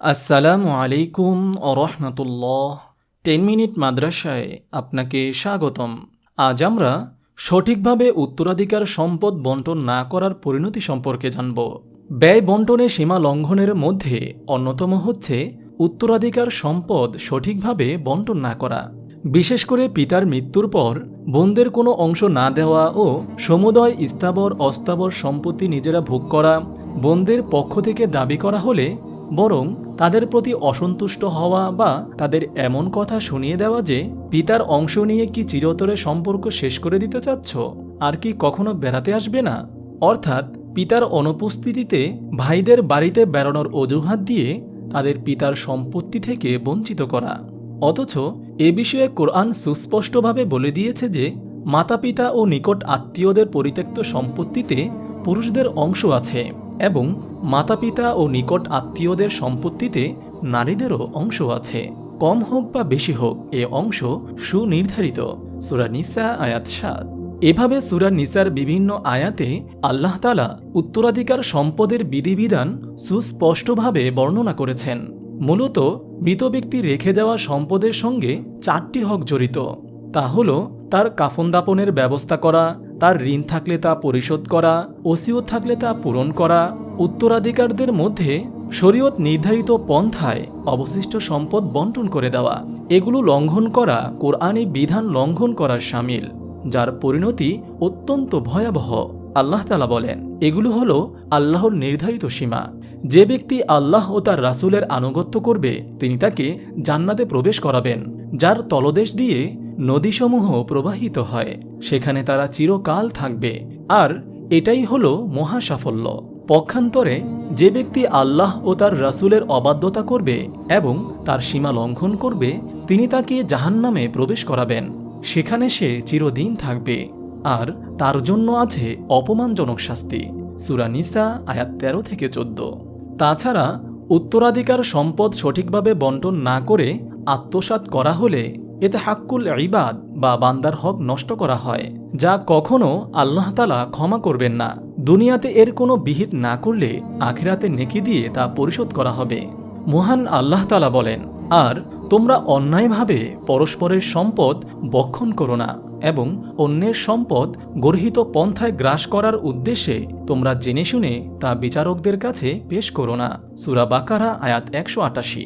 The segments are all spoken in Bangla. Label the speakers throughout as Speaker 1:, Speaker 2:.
Speaker 1: আসসালামু আলাইকুম রহমতুল্লাহ। টেন মিনিট মাদ্রাসায় আপনাকে স্বাগতম। আজ আমরা সঠিকভাবে উত্তরাধিকার সম্পদ বন্টন না করার পরিণতি সম্পর্কে জানব। ব্যয় বন্টনে সীমা লঙ্ঘনের মধ্যে অন্যতম হচ্ছে উত্তরাধিকার সম্পদ সঠিকভাবে বন্টন না করা। বিশেষ করে পিতার মৃত্যুর পর বোনদের কোনো অংশ না দেওয়া ও সমুদয় স্থাবর অস্থাবর সম্পত্তি নিজেরা ভোগ করা বোনদের পক্ষ থেকে দাবি করা হলে বরং তাদের প্রতি অসন্তুষ্ট হওয়া বা তাদের এমন কথা শুনিয়ে দেওয়া যে, পিতার অংশ নিয়ে কি চিরতরে সম্পর্ক শেষ করে দিতে চাচ্ছ, আর কি কখনো বেড়াতে আসবে না? অর্থাৎ, পিতার অনুপস্থিতিতে ভাইদের বাড়িতে বেড়ানোর অজুহাত দিয়ে তাদের পিতার সম্পত্তি থেকে বঞ্চিত করা। অথচ, এ বিষয়ে কোরআন সুস্পষ্টভাবে বলে দিয়েছে যে মাতা পিতা ও নিকট আত্মীয়দের পরিত্যক্ত সম্পত্তিতে পুরুষদের অংশ আছে। এবং মাতা পিতা ও নিকট আত্মীয়দের সম্পত্তিতে নারীদেরও অংশ আছে। কম হোক বা বেশি হোক, এ অংশ সুনির্ধারিত। সুরা নিসা, আয়াত সাত। এভাবে সুরা নিসার বিভিন্ন আয়াতে আল্লাহ তালা উত্তরাধিকার সম্পদের বিধিবিধান সুস্পষ্টভাবে বর্ণনা করেছেন। মূলত মৃত ব্যক্তি রেখে যাওয়া সম্পদের সঙ্গে চারটি হক জড়িত। তা হল তার কাফন দাপনের ব্যবস্থা করা তার ঋণ থাকলে তা পরিশোধ করা ওসিয়ত থাকলে তা পূরণ করা, উত্তরাধিকারদের মধ্যে শরীয়ত নির্ধারিত পন্থায় অবশিষ্ট সম্পদ বন্টন করে দেওয়া, এগুলো লঙ্ঘন করা, কোরআনী বিধান লঙ্ঘন করার সামিল, যার পরিণতি অত্যন্ত ভয়াবহ, আল্লাহ তালা বলেন। এগুলো হলো আল্লাহর নির্ধারিত সীমা। যে ব্যক্তি আল্লাহ ও তার রাসূলের আনুগত্য করবে, তিনি তাকে জান্নাতে প্রবেশ করাবেন, যার তলদেশ দিয়ে নদীসমূহ প্রবাহিত হয়, সেখানে তারা চিরকাল থাকবে। আর এটাই হলো মহা সাফল্য পক্ষান্তরে, যে ব্যক্তি আল্লাহ ও তার রাসূলের অবাধ্যতা করবে এবং তার সীমা লঙ্ঘন করবে, তিনি তাকে জাহান্নামে প্রবেশ করাবেন। সেখানে সে চিরদিন থাকবে। আর তার জন্য আছে অপমানজনক শাস্তি। সুরা নিসা, আয়াত তেরো থেকে চোদ্দ। তাছাড়া, উত্তরাধিকার সম্পদ সঠিকভাবে বন্টন না করে আত্মসাৎ করা হলে এতে হাক্কুল ইবাদ বা বান্দার হক নষ্ট করা হয়, যা কখনো আল্লাহ তালা ক্ষমা করবেন না। দুনিয়াতে এর কোনো বিহিত না করলে আখিরাতে নেকি দিয়ে তা পরিশোধ করা হবে। মহান আল্লাহ তালা বলেন, আর তোমরা অন্যায়ভাবে পরস্পরের সম্পদ বক্ষণ করো না এবং অন্যের সম্পদ গর্হিত পন্থায় গ্রাস করার উদ্দেশ্যে তোমরা জেনে শুনে তা বিচারকদের কাছে পেশ করো না। সুরা বাকারা, আয়াত একশো আটাশি।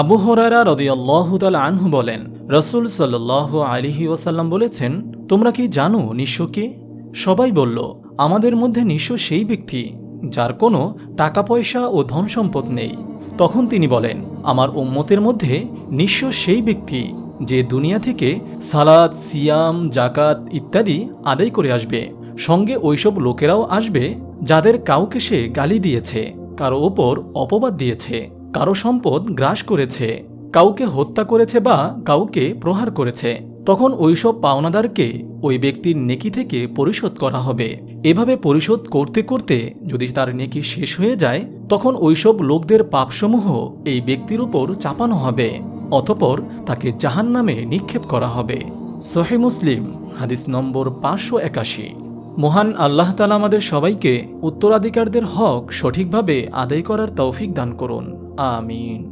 Speaker 1: আবু হরারা রদিয়াল্লাহুতাল আনহু বলেন রসুল সাল্লাহ আলিহি ওয়াসাল্লাম বলেছেন, তোমরা কি জানো নিঃস্বকে সবাই বলল, আমাদের মধ্যে নিঃস্ব সেই ব্যক্তি, যার কোনো টাকা পয়সা ও ধন সম্পদ নেই। তখন তিনি বলেন, আমার উম্মতের মধ্যে নিঃস্ব সেই ব্যক্তি, যে দুনিয়া থেকে সালাদ, সিয়াম জাকাত ইত্যাদি আদায় করে আসবে। সঙ্গে ওইসব লোকেরাও আসবে, যাদের কাউকে সে গালি দিয়েছে, কারও ওপর অপবাদ দিয়েছে, কারও সম্পদ গ্রাস করেছে। কাউকে হত্যা করেছে বা কাউকে প্রহার করেছে, তখন ওইসব পাওনাদারকে ওই ব্যক্তির নেকি থেকে পরিশোধ করা হবে। এভাবে পরিশোধ করতে করতে যদি তার নেকি শেষ হয়ে যায়, তখন ওইসব লোকদের পাপসমূহ এই ব্যক্তির উপর চাপানো হবে, অতপর তাকে জাহান নামে নিক্ষেপ করা হবে। সোহে মুসলিম, হাদিস নম্বর পাঁচশো একাশি। মহান আল্লাহ তালা আমাদের সবাইকে উত্তরাধিকারদের হক সঠিকভাবে আদায় করার তৌফিক দান করুন। আমিন।